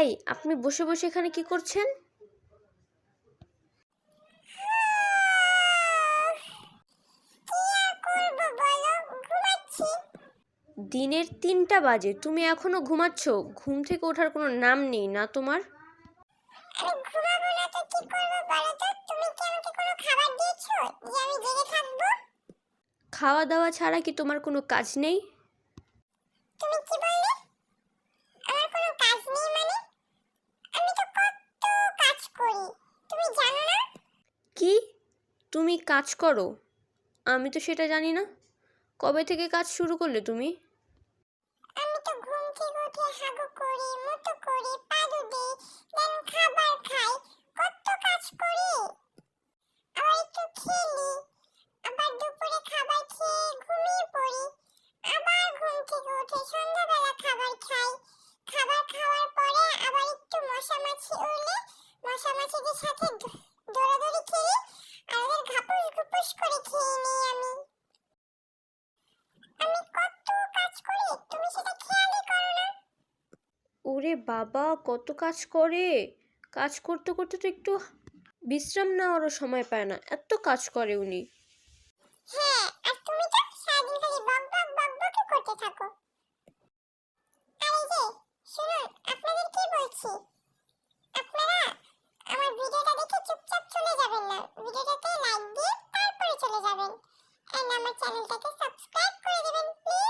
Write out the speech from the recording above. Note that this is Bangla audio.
এই আপনি বসে বসে এখানে কি করছেন? দিনের তিনটা বাজে তুমি এখনও ঘুমাচ্ছ? ঘুম থেকে ওঠার কোনো নাম নেই না তোমার? খাওয়া দাওয়া ছাড়া কি তোমার কোনো কাজ নেই? তুমি কি বললে আমার কোনো কাজ নেই মানে আমি তো কত কাজ করি তুমি জানো না কি? তুমি কাজ করো। আমি তো সেটা জানি না। কবে থেকে কাজ শুরু করলে তুমি? তো কাজ সন্ধ্যাবেলা খাবার খাওয়ার পরে আবার একটু মশা মাছি উড়লে মশা মাছিদের সাথে দৌড়াদৌড়ি খেলি আর ওদের ঘাপুস ঘুপুস করে খেয়ে নিই আমি। আমি কত কাজ করি তুমি সেটা খেয়ালই করো না। ওরে বাবা কত কাজ করে। কাজ করতে করতে তো একটু বিশ্রাম নেওয়ারও সময় পায় না এত কাজ করে উনি। হ্যাঁ আর তুমি তো সারাদিন খালি বক বক বক বকই করতে থাকো। আর যে শুনুন আপনাদের কি বলছি? যাবেন এন্ড আমার চ্যানেলটাকে সাবস্ক্রাইব করে দেবেন প্লিজ